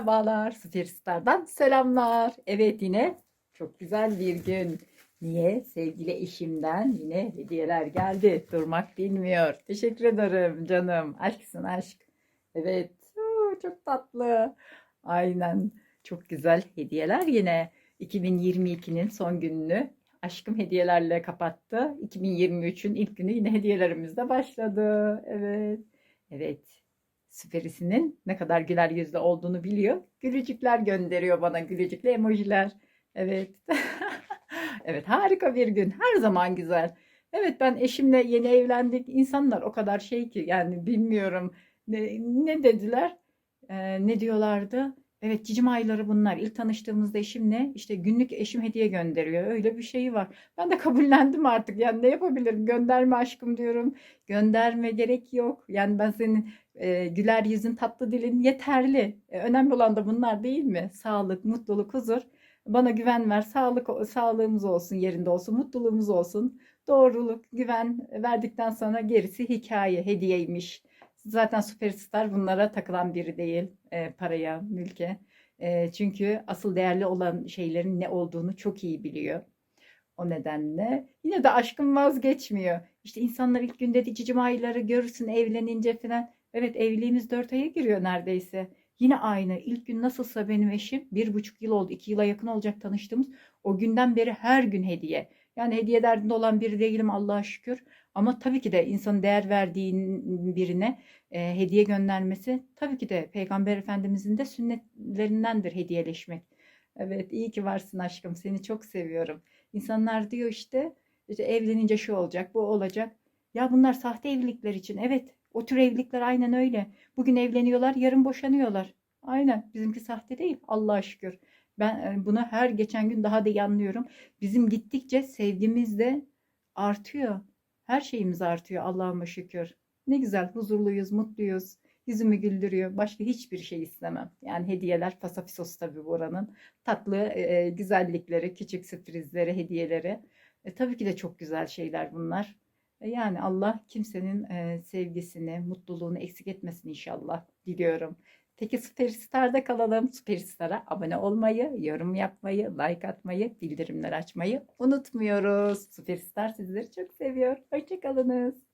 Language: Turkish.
Merhabalar, Süperstar'dan selamlar. Evet yine çok güzel bir gün. Niye? Sevgili eşimden yine hediyeler geldi. Durmak bilmiyor. Teşekkür ederim canım. Aşksın aşk. Evet, çok tatlı. Aynen. Çok güzel hediyeler yine. 2022'nin son gününü aşkım hediyelerle kapattı. 2023'ün ilk günü yine hediyelerimizle başladı. Evet. Evet. Süperisinin ne kadar güler yüzlü olduğunu biliyor. Gülücükler gönderiyor bana, gülücüklü emojiler. Evet. Evet, harika bir gün. Her zaman güzel. Evet, ben eşimle yeni evlendik. İnsanlar o kadar şey ki yani bilmiyorum ne, ne dediler? Ee, ne diyorlardı? Evet, cicim ayları bunlar. İlk tanıştığımızda eşimle işte günlük eşim hediye gönderiyor. Öyle bir şey var. Ben de kabullendim artık. Yani ne yapabilirim? Gönderme aşkım diyorum. Gönderme gerek yok. Yani ben senin e, güler yüzün, tatlı dilin yeterli. E, önemli olan da bunlar değil mi? Sağlık, mutluluk, huzur. Bana güven ver. Sağlık, sağlığımız olsun, yerinde olsun, mutluluğumuz olsun. Doğruluk, güven verdikten sonra gerisi hikaye, hediyeymiş. Zaten süperstar bunlara takılan biri değil. E, paraya, mülke. E, çünkü asıl değerli olan şeylerin ne olduğunu çok iyi biliyor. O nedenle yine de aşkım vazgeçmiyor. İşte insanlar ilk günde cicim ayları görürsün evlenince falan. Evet evliliğimiz dört aya giriyor neredeyse. Yine aynı. İlk gün nasılsa benim eşim bir buçuk yıl oldu. iki yıla yakın olacak tanıştığımız. O günden beri her gün hediye. Yani hediye derdinde olan biri değilim Allah'a şükür. Ama tabii ki de insanın değer verdiğin birine e, hediye göndermesi tabii ki de Peygamber Efendimizin de sünnetlerindendir hediyeleşmek. Evet iyi ki varsın aşkım seni çok seviyorum. İnsanlar diyor işte, işte evlenince şu olacak bu olacak. Ya bunlar sahte evlilikler için evet o tür evlilikler aynen öyle. Bugün evleniyorlar yarın boşanıyorlar. Aynen bizimki sahte değil Allah'a şükür. Ben e, bunu her geçen gün daha da iyi anlıyorum. Bizim gittikçe sevgimiz de artıyor. Her şeyimiz artıyor Allah'ıma şükür. Ne güzel huzurluyuz, mutluyuz. Yüzümü güldürüyor. Başka hiçbir şey istemem. Yani hediyeler fasafisos tabii buranın. Tatlı e, güzellikleri, küçük sürprizleri, hediyeleri. E, tabii ki de çok güzel şeyler bunlar. E, yani Allah kimsenin e, sevgisini, mutluluğunu eksik etmesin inşallah diliyorum. Peki Süperstar'da kalalım. Süperstar'a abone olmayı, yorum yapmayı, like atmayı, bildirimler açmayı unutmuyoruz. Süperstar sizleri çok seviyor. Hoşçakalınız.